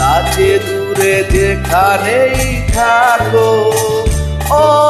কাছে দূরে যেখানেই থাকো। ও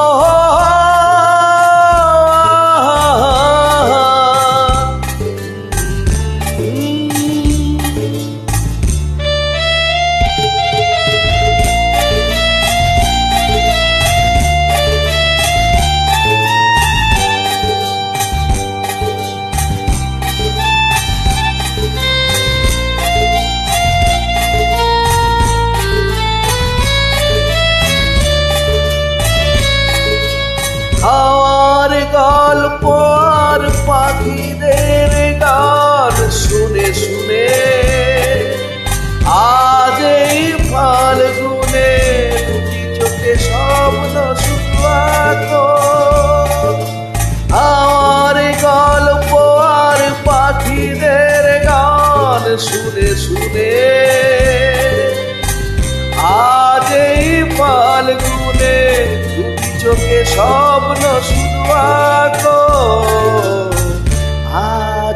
পাখিদের গান শুনে শুনে। আজ এই ফাল্গুনে দুটি চোখে স্বপ্ন আঁকো। আর গল্প আর পাখিদের গান শুনে শুনে। আজ এই ফাল্গুনে দুটি চোখে স্বপ্ন শুধু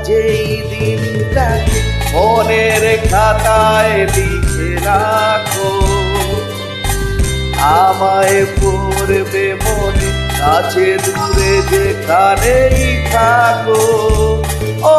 আঁকো দিনটা মনের খাতায় লিখে রাখো। আমায় পড়বে মনে কাছে দূরে যেখানেই থাকো। ও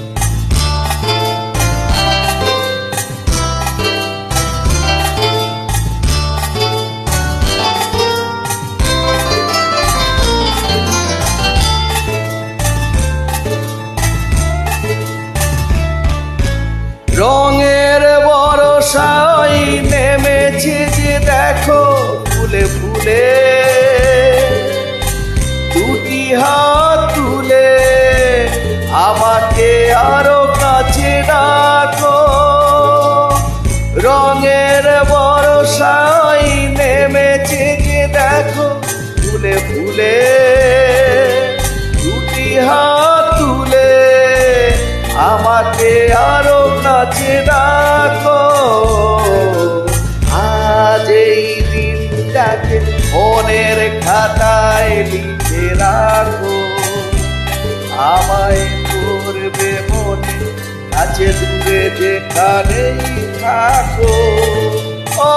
রঙের বরসাই নেমেছে যে দেখো ফুলে ফুলে, দুটি হাত তুলে আমাকে আরও কাছে ডাকো। রঙের বরসাই নেমেছে যে দেখো ফুলে ফুলে, দুটি হাত তুলে আমাকে আরও ডাকো আজ এই দিনটাকে মনের খাতায় লিখে রাখো। আমায় করবে মনে, কাছে দূরে যেখানেই থাকো। ও